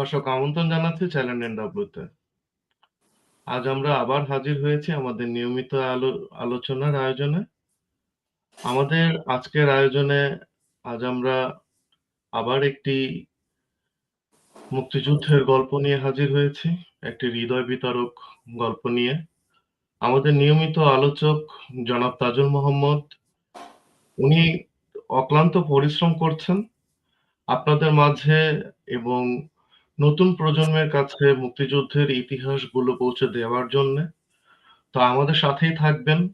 দর্শক আমন্ত্রণ জানাচ্ছি চ্যানেল এনডব্লিউতে আজ আমরা আবার হাজির হয়েছি আমাদের নিয়মিত আলো, আলোচনার আয়োজনে। আমাদের আজকের আয়োজনে আজ আমরা আবার একটি মুক্তিযুদ্ধের গল্প নিয়ে হাজির হয়েছি, একটি হৃদয় বিতরক গল্প নিয়ে। আমাদের নিয়মিত আলোচক জনাব তাজুল মোহাম্মদ, উনি অক্লান্ত পরিশ্রম করছেন। আপনাদের মাঝে এবং নতুন প্রজন্মের কাছে মুক্তিযুদ্ধের ইতিহাসগুলো পৌঁছে দেওয়ার জন্য। তো আমাদের সাথেই থাকবেন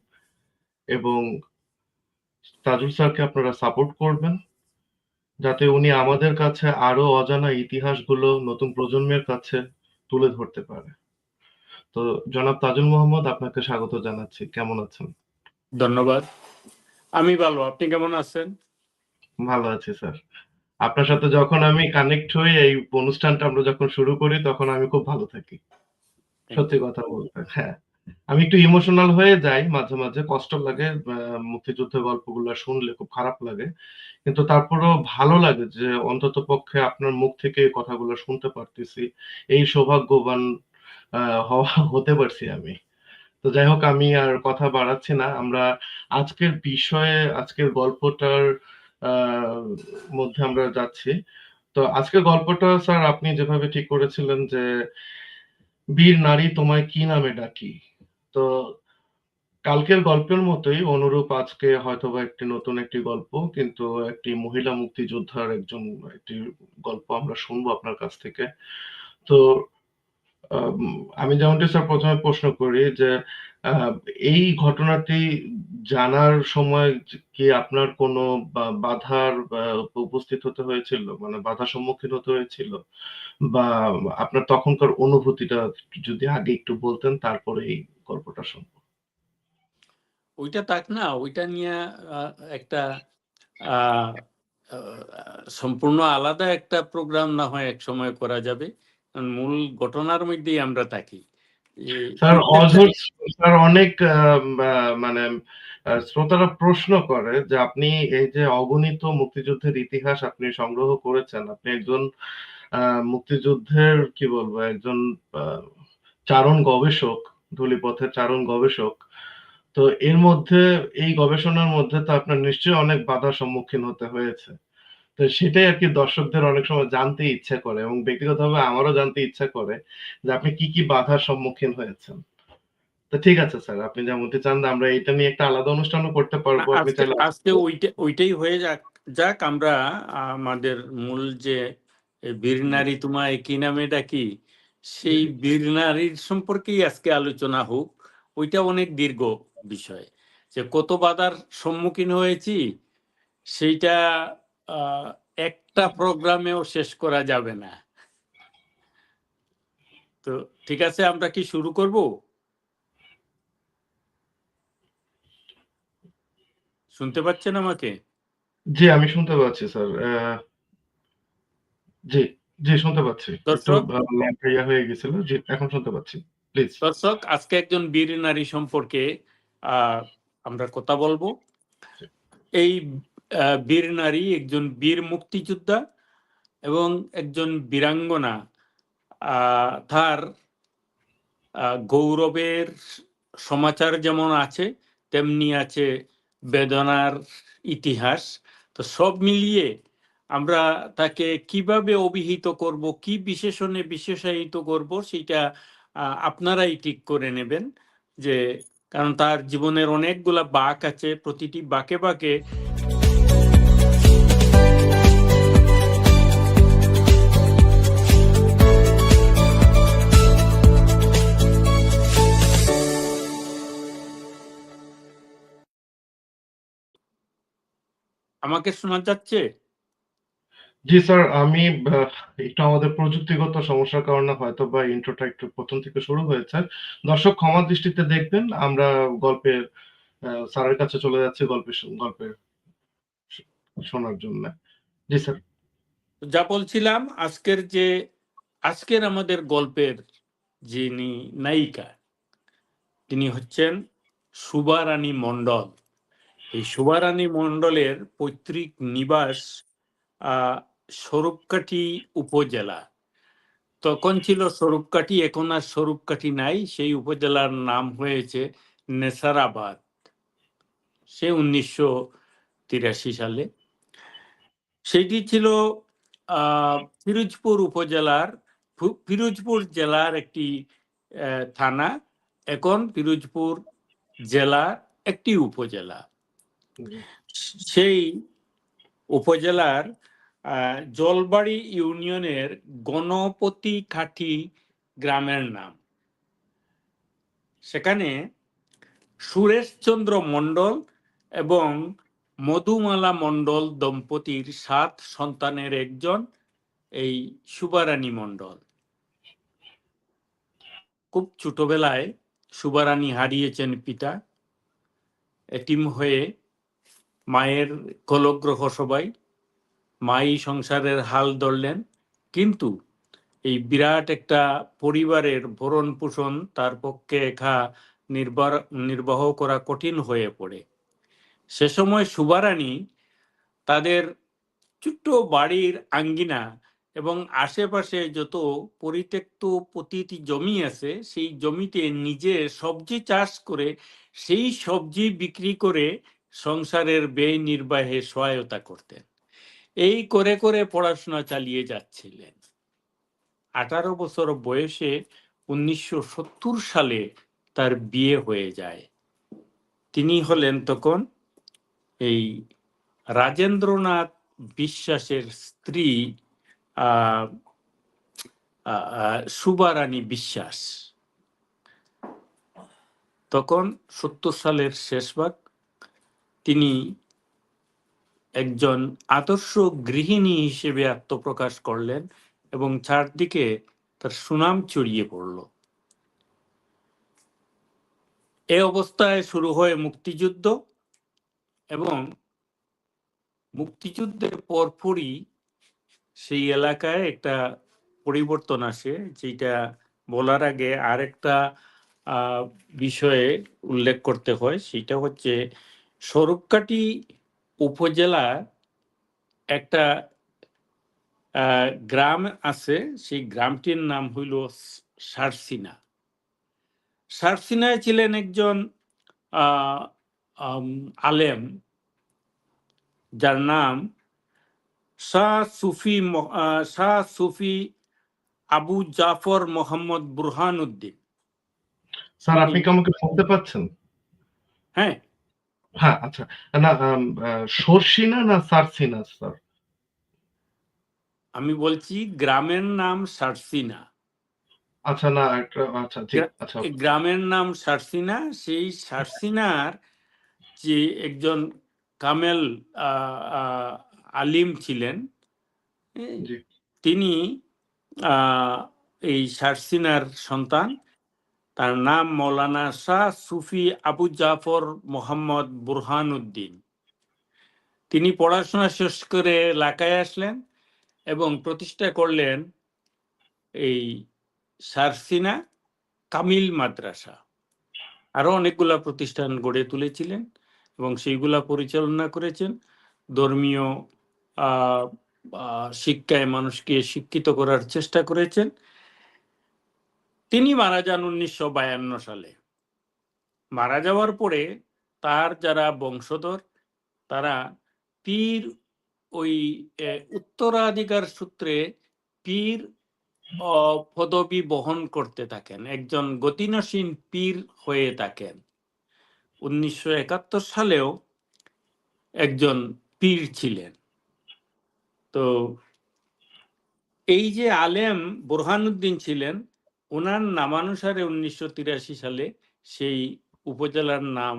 এবং তাজুল স্যারকে আপনারা সাপোর্ট করবেন যাতে উনি আমাদের কাছে আরও অজানা ইতিহাসগুলো নতুন প্রজন্মের কাছে তুলে ধরতে পারে। তো জনাব তাজুল মোহাম্মদ আপনাকে স্বাগত জানাচ্ছি। কেমন আছেন? ধন্যবাদ। আমি ভালো। আপনি কেমন আছেন? ভালো আছি স্যার। আপনার সাথে যখন আমি কানেক্ট হই এই অনুষ্ঠানটা আমরা যখন শুরু করি তখন আমি খুব ভালো থাকি। সত্যি কথা বলতে হ্যাঁ। আমি একটু ইমোশনাল হয়ে যাই মাঝে মাঝে কষ্ট লাগে মুক্তিযুদ্ধের গল্পগুলো শুনলে খুব খারাপ লাগে। কিন্তু তারপরেও ভালো লাগে যে অন্তত পক্ষে আপনার মুখ থেকে কথাগুলো শুনতে পারতেছি। এই সৌভাগ্যবান হওয়া হতে পারছি আমি। তো যাই হোক আমি আর কথা বাড়াচ্ছি না। আমরা আজকের বিষয়ে আজকের গল্পটার আহ, মধ্যে আমরা যাচ্ছি। তো আজকের গল্পটা স্যার আপনি যেভাবে ঠিক করেছিলেন যে, বীর নারী তোমায় কি নামে ডাকি? তো কালকের গল্পের মতোই অনুরূপ আজকে হয়তোবা একটি নতুন একটি গল্প, কিন্তু একটি মহিলা মুক্তিযোদ্ধার একজন একটি গল্প আমরা শুনব আপনার কাছ থেকে। তো আম, যেমনটি স্যার প্রথমে প্রশ্ন করি যে এই ঘটনাটি জানার সময় কি আপনার কোনো বাধার উপস্থিত হতে হয়েছিল? মানে বাধার সম্মুখীন হতে হয়েছিল? বা আপনার তখনকার অনুভূতিটা যদি আগে একটু বলতেন তারপরে এই গল্পটা শুনব ওইটা তাক না ওইটা নিয়ে একটা সম্পূর্ণ আলাদা একটা প্রোগ্রাম না হয় এক সময় করা যাবে। মূল ঘটনার মধ্যেই আমরা থাকি। স্যার অঝর স্যার অনেক মানে শ্রোতারা প্রশ্ন করে যে আপনি এই যে অগণিত মুক্তিযুদ্ধের ইতিহাস আপনি সংগ্রহ করেছেন আপনি একজন মুক্তিযুদ্ধের কি বলব একজন চারণ গবেষক ধুলিপথের চারণ গবেষক। তো এর মধ্যে এই গবেষণার মধ্যে তো আপনার নিশ্চয়ই অনেক বাধার সম্মুখীন হতে হয়েছে। তো সেটাই আর কি দর্শকদের অনেক সময় জানতে ইচ্ছা করে এবং ব্যক্তিগতভাবে আমারও জানতে ইচ্ছা করে যে আপনি কি কি বাধার সম্মুখীন হয়েছেন। তো ঠিক আছে স্যার আপনি যেমনটি চান আমরা এটা নিয়ে একটা আলাদা অনুষ্ঠানও করতে পারব। আজকে আজকে ওইটা ওইটাই হয়ে যাক যাক আমরা আমাদের মূল যে বীর নারী তোমায় কি নামে ডাকি সেই বীর নারীর সম্পর্কেই আজকে আলোচনা হোক ওইটা অনেক দীর্ঘ বিষয়। যে কত বাধার সম্মুখীন হয়েছি সেইটা একটা প্রোগ্রামেও শেষ করা যাবে না। তো ঠিক আছে আমরা কি শুরু করব? শুনতে পাচ্ছেন আমাকে? জি আমি শুনতে পাচ্ছি স্যার। জি জি শুনতে পাচ্ছি। দর্শক হয়ে গেছিল। জি এখন শুনতে পাচ্ছি প্লিজ। দর্শক আজকে একজন বীর নারী সম্পর্কে আহ, আমরা কথা বলব। এই বীর নারী, একজন বীর মুক্তিযোদ্ধা এবং একজন বীরাঙ্গনা। তার গৌরবের সমাচার যেমন আছে, তেমনি আছে বেদনার ইতিহাস। তো সব মিলিয়ে আমরা তাকে কীভাবে অভিহিত করব, কি বিশেষণে বিশেষায়িত করব, সেটা আপনারাই ঠিক করে নেবেন যে, কারণ তার জীবনের অনেকগুলা বাঁক আছে, প্রতিটি বাঁকে বাঁকে আমাকে শোনা যাচ্ছে? জি স্যার আমি একটু আমাদের প্রযুক্তিগত সমস্যার কারণে হয়তো বা ইন্ট্রোটা একটু প্রথম থেকে শুরু হয়েছে। দর্শক ক্ষমা দৃষ্টিতে দেখবেন আমরা গল্পের স্যারের কাছে চলে যাচ্ছি গল্পের গল্পের শোনার জন্য। জি স্যার। যা বলছিলাম আজকের যে আজকের আমাদের গল্পের যিনি নায়িকা তিনি হচ্ছেন সুবারানী মণ্ডল। এই সুবারানী মণ্ডলের পৈতৃক নিবাস স্বরূপকাঠি উপজেলা। তখন ছিল স্বরূপকাঠি, এখন আর স্বরূপকাঠি নাই। সেই উপজেলার নাম হয়েছে নেসারাবাদ। সে উনিশশো তিরাশি সালে। সেটি ছিল ফিরোজপুর উপজেলার ফিরোজপুর জেলার একটি থানা। এখন পিরোজপুর জেলার একটি উপজেলা। সেই উপজেলার জলবাড়ি ইউনিয়নের গণপতি কাঠি গ্রামের নাম। সেখানে সুরেশচন্দ্র মণ্ডল এবং মধুমালা মণ্ডল দম্পতির সাত সন্তানের একজন, এই সুবারানী মণ্ডল। খুব ছোটবেলায় সুবারানী হারিয়েছেন পিতা। এটিম হয়ে মায়ের কলগ্রহ সবাই, মাই সংসারের হাল ধরলেন। কিন্তু এই বিরাট একটা পরিবারের ভরণ পোষণ তার পক্ষে একা নির্বাহ নির্বাহ করা কঠিন হয়ে পড়ে। সে সময় সুবারানী তাদের ছোট্ট বাড়ির আঙ্গিনা এবং আশেপাশে যত পরিত্যক্ত প্রতিটি জমি আছে, সেই জমিতে নিজে সবজি চাষ করে, সেই সবজি বিক্রি করে সংসারের ব্যয় নির্বাহে সহায়তা করতেন। এই করে করে পড়াশোনা চালিয়ে যাচ্ছিলেন। আঠারো বছর বয়সে উনিশশো সত্তর সালে তার বিয়ে হয়ে যায়। তিনি হলেন তখন এই রাজেন্দ্রনাথ বিশ্বাসের স্ত্রী সুবারানী বিশ্বাস। তখন সত্তর সালের শেষ ভাগ তিনি একজন আদর্শ গৃহিণী হিসেবে আত্মপ্রকাশ করলেন এবং চারদিকে তার সুনাম ছড়িয়ে পড়ল। এ অবস্থায় শুরু হয় মুক্তিযুদ্ধ এবং মুক্তিযুদ্ধের পরপরই সেই এলাকায় একটা পরিবর্তন আসে, যেটা বলার আগে আরেকটা বিষয়ে উল্লেখ করতে হয়। সেটা হচ্ছে স্বরূপকাঠি উপজেলা একটা গ্রাম আছে। সেই গ্রামটির নাম হইল সারসিনা। সারসিনায় ছিলেন একজন আলেম যার নাম শাহ সুফি শাহ সুফি আবু জাফর মোহাম্মদ বুরহান উদ্দিন স্যার আপনি কি আমাকে শুনতে পাচ্ছেন হ্যাঁ। হ্যাঁ আচ্ছা। না সরসিনা না সারসিনা স্যার? আমি বলছি গ্রামের নাম সারসিনা। আচ্ছা না আচ্ছা আচ্ছা। গ্রামের নাম সারসিনা সেই সারসিনার যে একজন কামেল আলিম ছিলেন তিনি আহ, এই সারসিনার সন্তান। তার নাম মৌলানা শাহ সুফি আবু জাফর মোহাম্মদ বুরহান উদ্দিন তিনি পড়াশোনা শেষ করে এলাকায় আসলেন এবং প্রতিষ্ঠা করলেন এই সারসিনা কামিল মাদ্রাসা। আরও অনেকগুলা প্রতিষ্ঠান গড়ে তুলেছিলেন এবং সেইগুলা পরিচালনা করেছেন ধর্মীয় শিক্ষায় মানুষকে শিক্ষিত করার চেষ্টা করেছেন। তিনি মারা যান উনিশশো বায়ান্ন সালে। মারা যাওয়ার পরে তার যারা বংশধর, তারা পীর ওই উত্তরাধিকার সূত্রে পীর পদবি বহন করতে থাকেন। একজন গতিনসীন পীর হয়ে থাকেন। উনিশশো একাত্তর সালেও একজন পীর ছিলেন। তো এই যে আলেম বোরহানুদ্দিন ছিলেন ওনার নামানুসারে উনিশশো তিরাশি সালে সেই উপজেলার নাম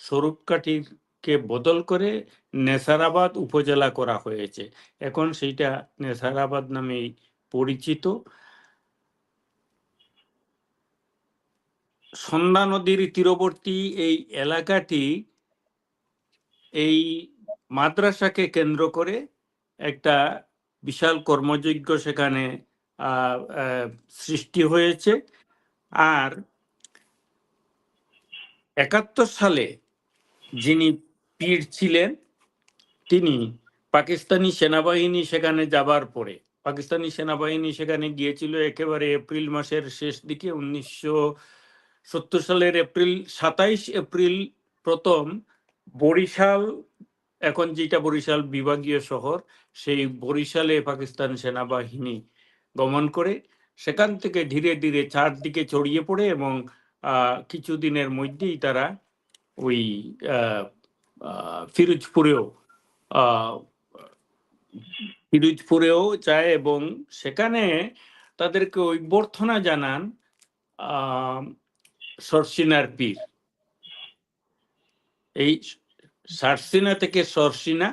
স্বরূপকাঠির কে বদল করে নেসারাবাদ উপজেলা করা হয়েছে। এখন সেইটা নেসারাবাদ নামেই পরিচিত। সন্ধ্যা নদীর তীরবর্তী এই এলাকাটি এই মাদ্রাসাকে কেন্দ্র করে একটা বিশাল কর্মযজ্ঞ সেখানে সৃষ্টি হয়েছে। আর একাত্তর সালে যিনি পীর ছিলেন, তিনি পাকিস্তানি সেনাবাহিনী সেখানে যাবার পরে, পাকিস্তানি সেনাবাহিনী সেখানে গিয়েছিল একেবারে এপ্রিল মাসের শেষ দিকে, উনিশশো সত্তর সালের এপ্রিল, সাতাইশ এপ্রিল প্রথম বরিশাল, এখন যেটা বরিশাল বিভাগীয় শহর, সেই বরিশালে পাকিস্তান সেনাবাহিনী গমন করে সেখান থেকে ধীরে ধীরে চারদিকে ছড়িয়ে পড়ে এবং কিছুদিনের মধ্যেই তারা ওই ফিরোজপুরেও ফিরোজপুরেও যায় এবং সেখানে তাদেরকে অভ্যর্থনা জানান সরসিনার পীর। এই সারসিনা থেকে সরসিনা,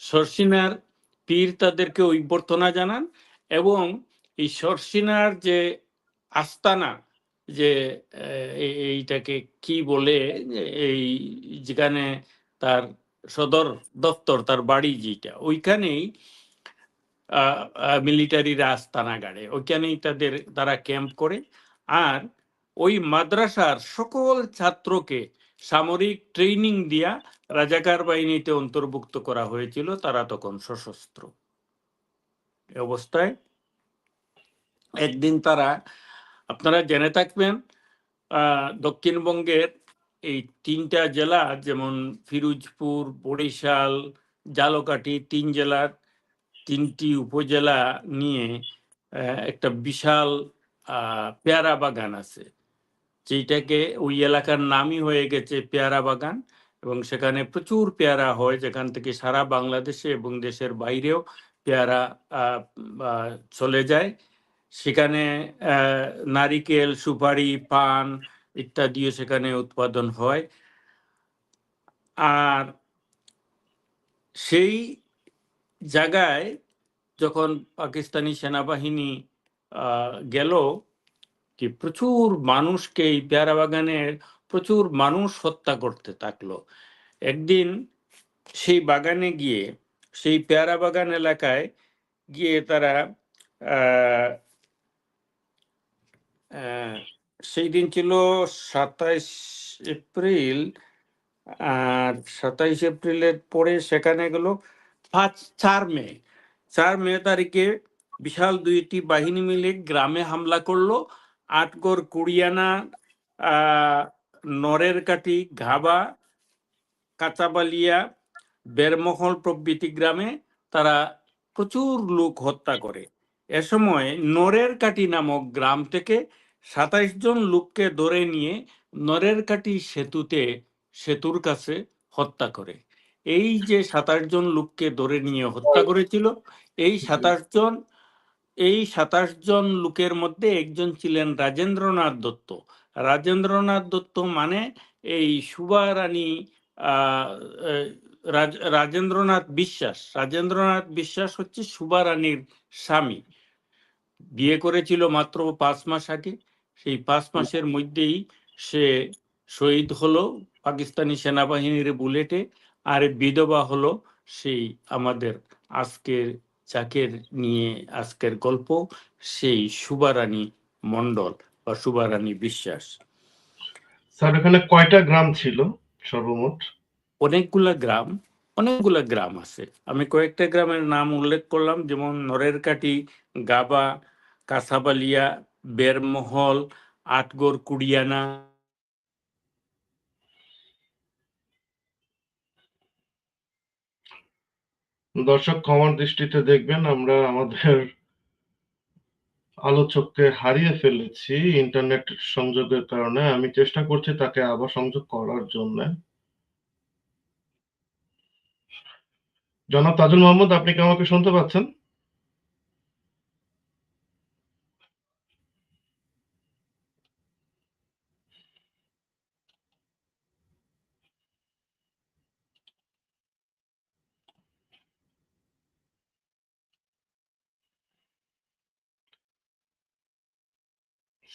সরসিনার পীর তাদেরকে অভ্যর্থনা জানান এবং এই সরসিনার যে আস্তানা, যে এইটাকে কি বলে, এই যেখানে তার সদর দপ্তর, তার বাড়ি যেটা, ওইখানেই মিলিটারিরা আস্তানা গাড়ে ওইখানেই তাদের, তারা ক্যাম্প করে। আর ওই মাদ্রাসার সকল ছাত্রকে সামরিক ট্রেনিং দিয়া রাজাকার বাহিনীতে অন্তর্ভুক্ত করা হয়েছিল, তারা তখন সশস্ত্র অবস্থায় একদিন তারা, আপনারা জেনে থাকবেন দক্ষিণবঙ্গের এই তিনটা জেলা, যেমন ফিরোজপুর, বরিশাল, জালকাঠি, তিন জেলার তিনটি উপজেলা নিয়ে একটা বিশাল পেয়ারা বাগান আছে। যেটাকে ওই এলাকার নামই হয়ে গেছে পেয়ারা বাগান এবং সেখানে প্রচুর পেয়ারা হয়, যেখান থেকে সারা বাংলাদেশে এবং দেশের বাইরেও পেয়ারা চলে যায়। সেখানে নারিকেল, সুপারি, পান ইত্যাদিও সেখানে উৎপাদন হয়। আর সেই জায়গায় যখন পাকিস্তানি সেনাবাহিনী গেল কি প্রচুর মানুষকে এই পেয়ারা বাগানে প্রচুর মানুষ হত্যা করতে থাকল। একদিন সেই বাগানে গিয়ে, সেই পেয়ারা বাগান এলাকায় গিয়ে তারা সেই দিন ছিল সাতাইশ এপ্রিল আর সাতাইশ এপ্রিলের পরে সেখানে গেল পাঁচ, চার মে। চার মে তারিখে বিশাল দুইটি বাহিনী মিলে গ্রামে হামলা করল। আটগড়, কুড়িয়ানা নরের কাটি ঘাবা, কাঁচাবালিয়া, বেরমহল প্রভৃতি গ্রামে তারা প্রচুর লোক হত্যা করে। এ সময় নরের কাটি নামক গ্রাম থেকে সাতাইশ জন লোককে ধরে নিয়ে নরের কাটি সেতুতে সেতুর কাছে হত্যা করে। এই যে সাতাশ জন লোককে ধরে নিয়ে হত্যা করেছিল, এই সাতাশ জন, এই সাতাশ জন লোকের মধ্যে একজন ছিলেন রাজেন্দ্রনাথ দত্ত। রাজেন্দ্রনাথ দত্ত মানে এই সুবা রানী রাজেন্দ্রনাথ বিশ্বাস। রাজেন্দ্রনাথ বিশ্বাস হচ্ছে সুবা রানীর স্বামী। বিয়ে করেছিল মাত্র পাঁচ মাস আগে। সেই পাঁচ মাসের মধ্যেই সে শহীদ হলো পাকিস্তানি সেনাবাহিনীর বুলেটে আর বিধবা হলো সেই আমাদের আজকের যাকের নিয়ে আজকের গল্প সেই সুবারানী মন্ডল বা সুবারানী বিশ্বাস। স্যার এখানে কয়টা গ্রাম ছিল সর্বমোট? অনেকগুলা গ্রাম অনেকগুলা গ্রাম আছে। আমি কয়েকটা গ্রামের নাম উল্লেখ করলাম যেমন নরেরকাটি গাবা কাসাবালিয়া, বেরমহল আটগড় কুড়িয়ানা। দর্শক, ক্ষমার দৃষ্টিতে দেখবেন আমরা আমাদের আলোচককে হারিয়ে ফেলেছি ইন্টারনেট সংযোগের কারণে। আমি চেষ্টা করছি তাকে আবার সংযোগ করার জন্য। জনাব তাজুল মোহাম্মদ আপনি কি আমাকে শুনতে পাচ্ছেন?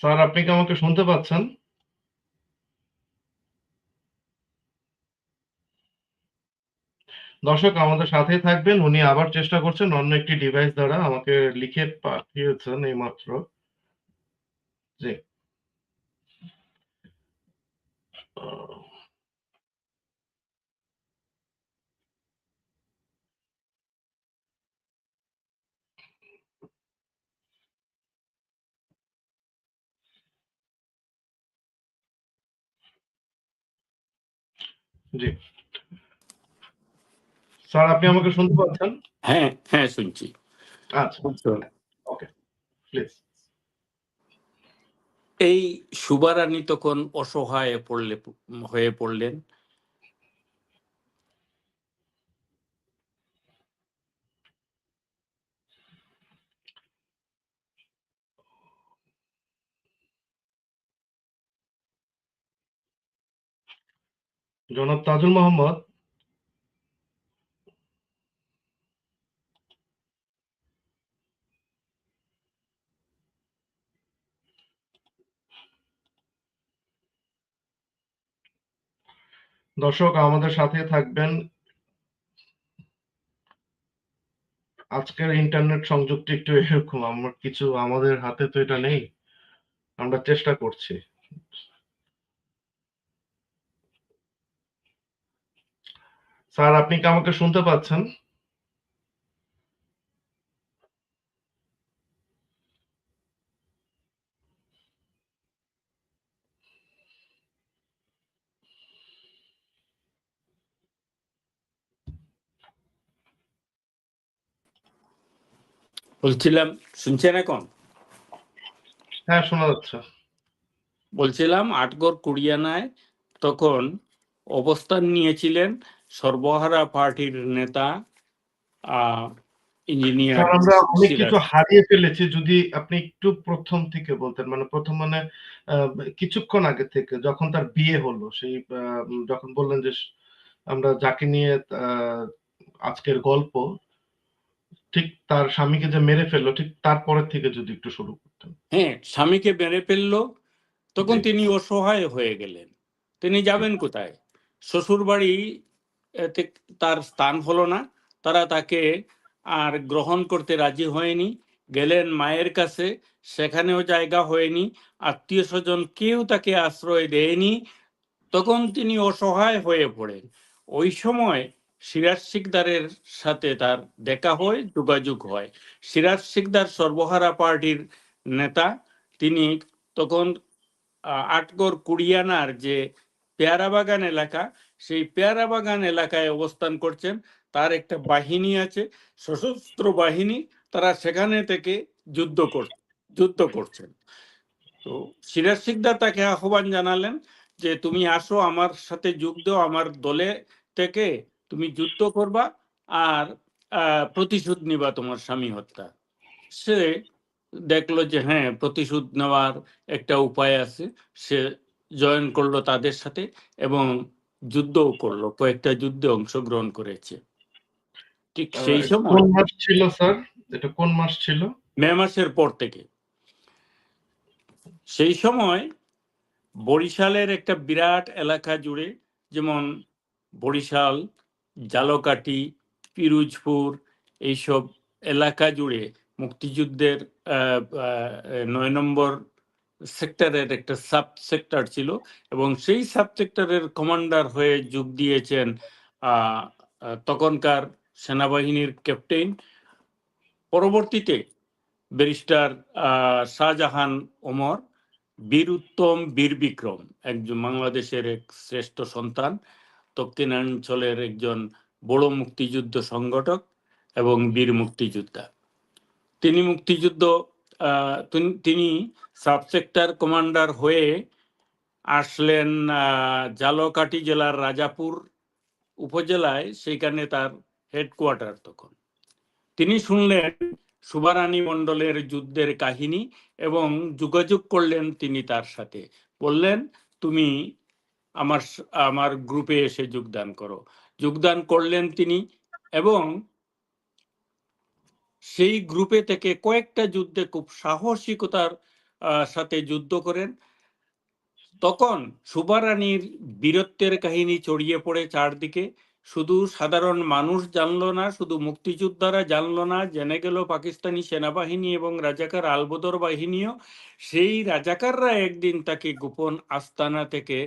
স্যার আপনি কি আমাকে শুনতে পাচ্ছেন? দর্শক, আমাদের সাথেই থাকবেন। উনি আবার চেষ্টা করছেন অন্য একটি ডিভাইস দ্বারা আমাকে লিখে পাঠিয়েছেন এই মাত্র জি জি। স্যার আপনি আমাকে শুনতে পাচ্ছেন? হ্যাঁ হ্যাঁ শুনছি। আচ্ছা। প্লিজ এই সুবারানি তখন অসহায় পড়লে হয়ে পড়লেন। জনাব তাজুল মোহাম্মদ। দর্শক, আমাদের সাথে থাকবেন আজকের ইন্টারনেট সংযুক্তি একটু এরকম, আমার কিছু আমাদের হাতে তো এটা নেই, আমরা চেষ্টা করছি। স্যার আপনি কি আমাকে শুনতে পাচ্ছেন? বলছিলাম শুনছেন এখন? হ্যাঁ শোনা যাচ্ছে। বলছিলাম আটগড় কুড়িয়ানায় তখন অবস্থান নিয়েছিলেন সর্বহারা পার্টির নেতা ইঞ্জিনিয়ার আমরা অনেক কিছু হারিয়ে ফেলেছি যদি আপনি একটু প্রথম থেকে বলতেন মানে প্রথম মানে কিছুক্ষণ আগে থেকে যখন তার বিয়ে হলো সেই যখন বললেন যে আমরা যাকে নিয়ে আজকের গল্প ঠিক তার স্বামীকে যে মেরে ফেলল ঠিক তারপরের থেকে যদি একটু শুরু করতেন। হ্যাঁ স্বামীকে মেরে ফেলল তখন তিনি অসহায় হয়ে গেলেন। তিনি যাবেন কোথায়? শ্বশুর বাড়ি তার স্থান হলো না। তারা তাকে আর গ্রহণ করতে রাজি হয়নি। গেলেন মায়ের কাছে। সেখানেও জায়গা হয়নি। আত্মীয় স্বজন কেউ তাকে আশ্রয় দেয়নি। তখন তিনি অসহায় হয়ে পড়েন। ওই সময় সিরাজ শিকদারের সাথে তার দেখা হয়, যোগাযোগ হয়। সিরাজ শিকদার সর্বহারা পার্টির নেতা। তিনি তখন আটগড় কুড়িয়ানার যে পেয়ারা বাগান এলাকা সেই পেয়ারা বাগান এলাকায় অবস্থান করছেন। তার একটা বাহিনী আছে, সশস্ত্র বাহিনী। তারা সেখানে থেকে যুদ্ধ কর, যুদ্ধ করছেন। তো সিরাজ সিকদার তাকে আহ্বান জানালেন যে, তুমি আসো, আমার সাথে যোগ দাও, আমার দলে থেকে তুমি যুদ্ধ করবা আর প্রতিশোধ নিবা তোমার স্বামী হত্যা। সে দেখল যে হ্যাঁ প্রতিশোধ নেওয়ার একটা উপায় আছে। সে জয়েন করল তাদের সাথে এবং যুদ্ধও করল কয়েকটা যুদ্ধে অংশগ্রহণ করেছে। ঠিক সেই সময় কোন মাস ছিল স্যার? এটা কোন মাস ছিল? মে মাসের পর থেকে। সেই সময় বরিশালের একটা বিরাট এলাকা জুড়ে যেমন বরিশাল জালকাটি পিরুজপুর এইসব এলাকা জুড়ে মুক্তিযুদ্ধের আহ, আহ, নয় নম্বর সেক্টরের একটা সাব সেক্টর ছিল এবং সেই সাব সেক্টরের কমান্ডার হয়ে যোগ দিয়েছেন তখনকার সেনাবাহিনীর ক্যাপ্টেন পরবর্তীতে ব্যারিস্টার শাহজাহান ওমর, বীর উত্তম বীর বিক্রম, একজন বাংলাদেশের এক শ্রেষ্ঠ সন্তান দক্ষিণাঞ্চলের একজন বড় মুক্তিযুদ্ধ সংগঠক এবং বীর মুক্তিযোদ্ধা। তিনি মুক্তিযুদ্ধ তিন- সাবসেক্টর কমান্ডার হয়ে আসলেন আহ, জালকাঠি জেলার রাজাপুর উপজেলায় সেখানে তার হেডকোয়ার্টার তখন। তিনি শুনলেন সুবারানী মণ্ডলের যুদ্ধের কাহিনী এবং যোগাযোগ করলেন তিনি তার সাথে। বললেন তুমি আমার আমার গ্রুপে এসে যোগদান করো। যোগদান করলেন তিনি এবং সেই গ্রুপে থেকে কয়েকটা যুদ্ধে খুব সাহসিকতার সাথে যুদ্ধ করেন। তখন সুবারানীর বীরত্বের কাহিনী ছড়িয়ে পড়ে চারদিকে। শুধু সাধারণ মানুষ জানলো না, শুধু মুক্তিযোদ্ধারা জানলো না, জেনে গেল পাকিস্তানি সেনাবাহিনী এবং রাজাকার আলবদর বাহিনীও। সেই রাজাকাররা একদিন তাকে গোপন আস্তানা থেকে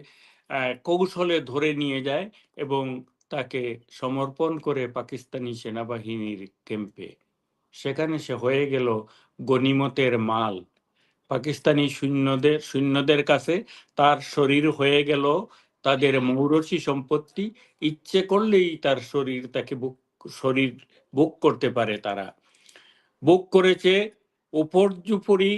কৌশলে ধরে নিয়ে যায় এবং তাকে সমর্পণ করে পাকিস্তানি সেনাবাহিনীর ক্যাম্পে। সেখানে সে হয়ে গেল গনিমতের মাল। পাকিস্তানি সৈন্যদের সৈন্যদের কাছে তার শরীর হয়ে গেল তাদের মৌরসী সম্পত্তি। ইচ্ছে করলেই তার শরীর তাকে বুক শরীর বুক করতে পারে তারা। বুক করেছে উপর্যুপরি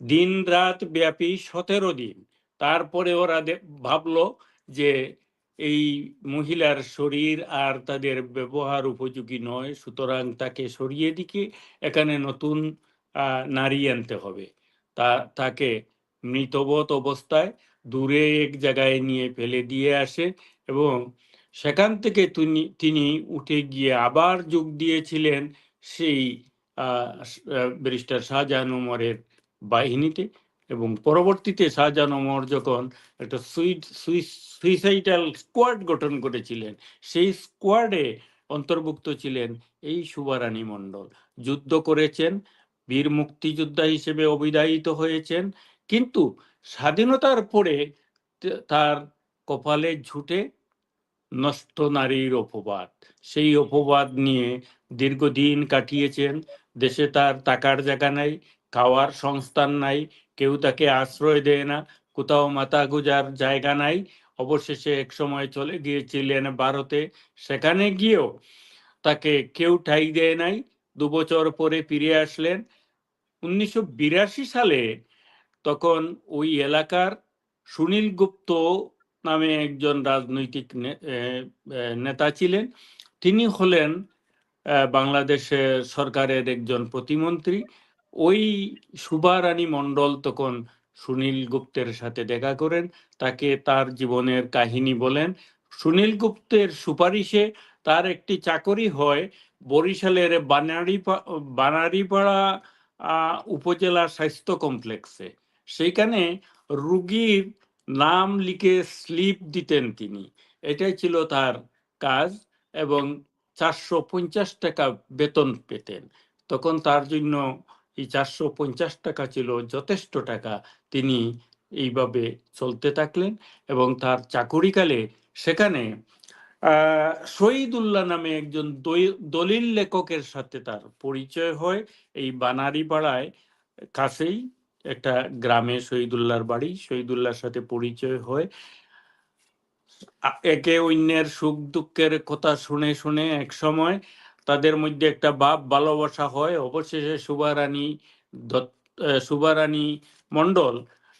দিন রাত ব্যাপী সতেরো দিন। তারপরে ওরা ভাবলো যে এই মহিলার শরীর আর তাদের ব্যবহার উপযোগী নয়, সুতরাং তাকে সরিয়ে দিকে, এখানে নতুন নারী আনতে হবে। তা, তাকে মৃতবত অবস্থায় দূরে এক জায়গায় নিয়ে ফেলে দিয়ে আসে এবং সেখান থেকে তিনি তিনি উঠে গিয়ে আবার যোগ দিয়েছিলেন সেই আহ ব্যারিস্টার শাহজাহান ওমরের বাহিনীতে। এবং পরবর্তীতে শাহজাহান ওমর যখন একটা সুইট সুইসাইডাল স্কোয়াড গঠন করেছিলেন, সেই স্কোয়াডে অন্তর্ভুক্ত ছিলেন এই সুবারানী মণ্ডল। যুদ্ধ করেছেন, বীর মুক্তিযোদ্ধা হিসেবে অবিদায়িত হয়েছেন, কিন্তু স্বাধীনতার পরে তার কপালে ঝুটে নষ্ট নারীর অপবাদ। সেই অপবাদ নিয়ে দীর্ঘদিন কাটিয়েছেন, দেশে তার টাকার জায়গা নাই খাওয়ার সংস্থান নাই, কেউ তাকে আশ্রয় দেয় না, কোথাও মাথা গুজার জায়গা নাই। অবশেষে এক সময় চলে গিয়েছিলেন ভারতে, সেখানে গিয়েও তাকে কেউ ঠাই দেয় নাই। দু বছর পরে ফিরে আসলেন। উনিশশো বিরাশি সালে তখন ওই এলাকার সুনীল গুপ্ত নামে একজন রাজনৈতিক নেতা ছিলেন। তিনি হলেন বাংলাদেশের সরকারের একজন প্রতিমন্ত্রী। ওই সুভা রানী মণ্ডল তখন সুনীল গুপ্তের সাথে দেখা করেন, তাকে তার জীবনের কাহিনী বলেন। সুনীল গুপ্তের সুপারিশে তার একটি চাকরি হয় বরিশালের বানারি বানারিপাড়া উপজেলা স্বাস্থ্য কমপ্লেক্সে। সেইখানে রুগীর নাম লিখে স্লিপ দিতেন তিনি। এটাই ছিল তার কাজ এবং চারশো পঞ্চাশ টাকা বেতন পেতেন। তখন তার জন্য এই চারশো পঞ্চাশ টাকা ছিল, যথেষ্ট টাকা তিনি এইভাবে চলতে থাকলেন এবং তার চাকুরিকালে সেখানে শহীদুল্লাহ নামে একজন দলিল লেখকের সাথে তার পরিচয় হয়। এই বানারিপাড়ায় কাছেই একটা গ্রামে শহীদুল্লাহর বাড়ি, শহীদুল্লাহর সাথে পরিচয় হয়। একে অন্যের সুখ দুঃখের কথা শুনে শুনে এক সময় তাদের মধ্যে একটা বাপ ভালোবাসা হয়। অবশেষে সুবারানী দত্ত সুবারানী মণ্ডল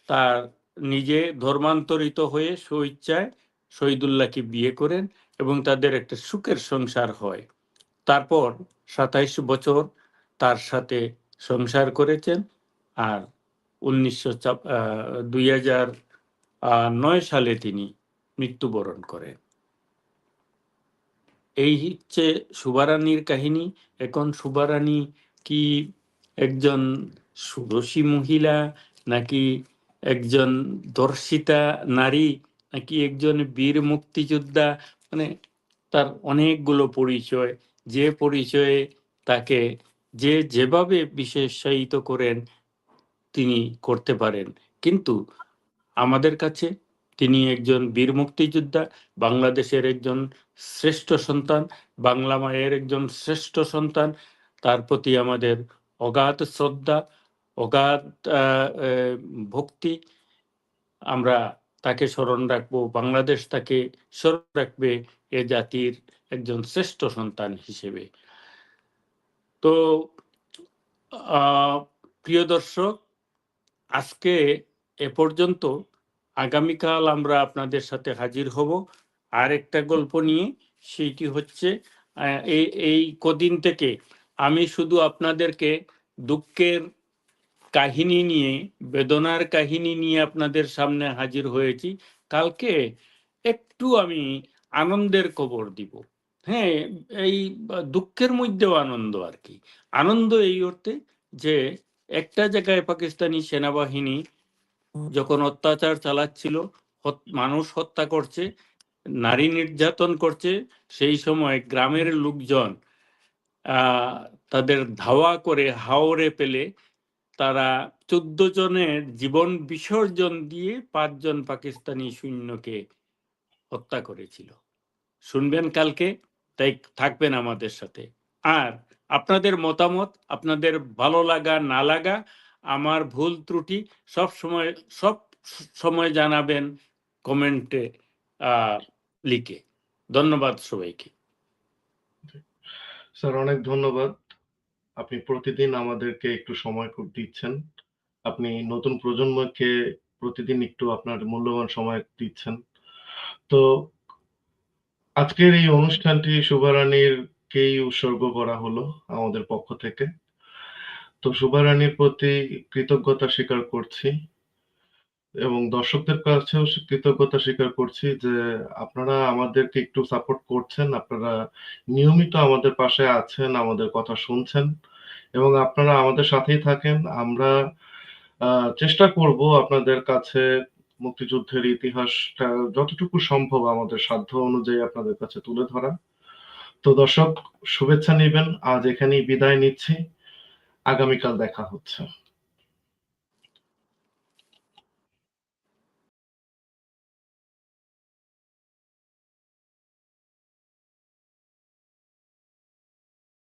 তার নিজে ধর্মান্তরিত হয়ে স্বইচ্ছায় শহীদুল্লাহকে বিয়ে করেন এবং তাদের একটা সুখের সংসার হয়। তারপর সাতাইশ বছর তার সাথে সংসার করেছেন আর উনিশশো দুই হাজার নয় সালে তিনি মৃত্যুবরণ করেন। এই হচ্ছে সুবারানীর কাহিনী। এখন সুবারানী কি একজন সুরসী মহিলা, নাকি একজন দর্শিতা নারী, নাকি একজন বীর মুক্তিযোদ্ধা? মানে তার অনেকগুলো পরিচয়। যে পরিচয়ে তাকে যে যেভাবে বিশেষায়িত করেন, তিনি করতে পারেন। কিন্তু আমাদের কাছে তিনি একজন বীর মুক্তিযোদ্ধা, বাংলাদেশের একজন শ্রেষ্ঠ সন্তান, বাংলা মায়ের একজন শ্রেষ্ঠ সন্তান। তার প্রতি আমাদের অগাধ শ্রদ্ধা, অগাধ ভক্তি। আমরা তাকে স্মরণ রাখব, বাংলাদেশ তাকে স্মরণ রাখবে এ জাতির একজন শ্রেষ্ঠ সন্তান হিসেবে। তো প্রিয় দর্শক, আজকে এ পর্যন্ত আগামীকাল আমরা আপনাদের সাথে হাজির হব। আর একটা গল্প নিয়ে, সেইটি হচ্ছে এই কদিন থেকে আমি শুধু আপনাদেরকে দুঃখের কাহিনী নিয়ে, বেদনার কাহিনী নিয়ে আপনাদের সামনে হাজির হয়েছি। কালকে একটু আমি আনন্দের খবর দিব। হ্যাঁ এই দুঃখের মধ্যেও আনন্দ আর কি। আনন্দ এই অর্থে যে একটা জায়গায় পাকিস্তানি সেনাবাহিনী যখন অত্যাচার চালাচ্ছিল মানুষ হত্যা করছে, নারী নির্যাতন করছে, সেই সময় গ্রামের লোকজন তাদের ধাওয়া করে হাওরে পেলে তারা চোদ্দ জনের জীবন বিসর্জন দিয়ে পাঁচজন পাকিস্তানি সৈন্যকে হত্যা করেছিল। শুনবেন কালকে? তাই থাকবেন আমাদের সাথে। আর আপনাদের মতামত, আপনাদের ভালো লাগা, না লাগা আমার ভুল ত্রুটি সব সময় সব সময় জানাবেন কমেন্টে লিখে। ধন্যবাদ সবাইকে। স্যার, অনেক ধন্যবাদ। আপনি প্রতিদিন আমাদেরকে একটু সময় দিচ্ছেন। আপনি নতুন প্রজন্মকে প্রতিদিন একটু আপনার মূল্যবান সময় দিচ্ছেন। তো, আজকের এই অনুষ্ঠানটি শুভারানীরকেই উৎসর্গ করা হলো আমাদের পক্ষ থেকে। তো শুভারানীর প্রতি কৃতজ্ঞতা স্বীকার করছি এবং দর্শকদের কাছেও কৃতজ্ঞতা স্বীকার করছি যে আপনারা আমাদেরকে একটু সাপোর্ট করছেন, আপনারা নিয়মিত আমাদের পাশে আছেন, আমাদের কথা শুনছেন এবং আপনারা আমাদের সাথেই থাকেন। আমরা চেষ্টা করব আপনাদের কাছে মুক্তিযুদ্ধের ইতিহাসটা যতটুকু সম্ভব আমাদের সাধ্য অনুযায়ী আপনাদের কাছে তুলে ধরা তো দর্শক, শুভেচ্ছা নেবেন। আজ এখানেই বিদায় নিচ্ছি। আগামীকাল দেখা হচ্ছে।